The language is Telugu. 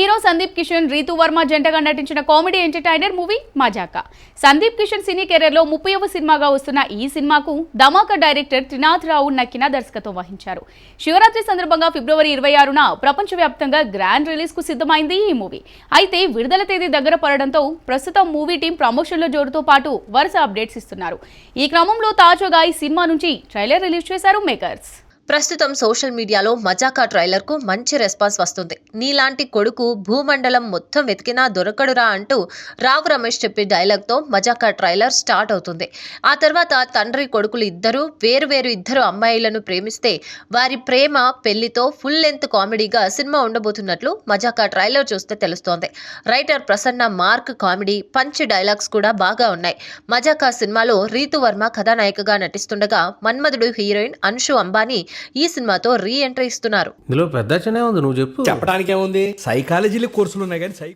హీరో సందీప్ కిషన్ రీతు వర్మ జంటగా నటించిన comedy entertainer movie Mazaka. Sandeep Kishan cine కెరీర్లో ముప్పైవ సినిమాగా వస్తున్న ఈ సినిమాకు ధమాకా డైరెక్టర్ త్రినాథ్ రావు నక్కిన దర్శకత్వం వహించారు. శివరాత్రి సందర్భంగా ఫిబ్రవరి ఇరవై ఆరున ప్రపంచవ్యాప్తంగా గ్రాండ్ రిలీజ్కు సిద్ధమైంది ఈ మూవీ. అయితే విడుదల తేదీ దగ్గర పడడంతో ప్రస్తుతం మూవీ టీం ప్రమోషన్ల జోరుతో పాటు వరుస అప్డేట్స్ ఇస్తున్నారు. ఈ క్రమంలో తాజాగా ఈ సినిమా నుంచి ట్రైలర్ రిలీజ్ చేశారు మేకర్స్. ప్రస్తుతం సోషల్ మీడియాలో మజాకా ట్రైలర్కు మంచి రెస్పాన్స్ వస్తుంది. నీలాంటి కొడుకు భూమండలం మొత్తం వెతికినా దొరకడురా అంటూ రావు రమేష్ చెప్పే డైలాగ్తో మజాకా ట్రైలర్ స్టార్ట్ అవుతుంది. ఆ తర్వాత తండ్రి కొడుకులు ఇద్దరు వేరు వేరు ఇద్దరు అమ్మాయిలను ప్రేమిస్తే వారి ప్రేమ పెళ్ళితో ఫుల్ లెంత్ కామెడీగా సినిమా ఉండబోతున్నట్లు మజాకా ట్రైలర్ చూస్తే తెలుస్తోంది. Writer Prasanna mark comedy punch dialogues కూడా బాగా ఉన్నాయి. మజాకా సినిమాలో రీతు వర్మ కథానాయికగా నటిస్తుండగా మన్మధుడు హీరోయిన్ అన్షు అంబానీ ఈ సినిమాతో రీ ఎంట్రీ ఇస్తున్నారు. ఇందులో పెద్ద చిన్న ఉంది నువ్వు చెప్పు. చెప్పడానికి ఏముంది సైకాలజీలో కోర్సులు ఉన్నాయి కానీ సై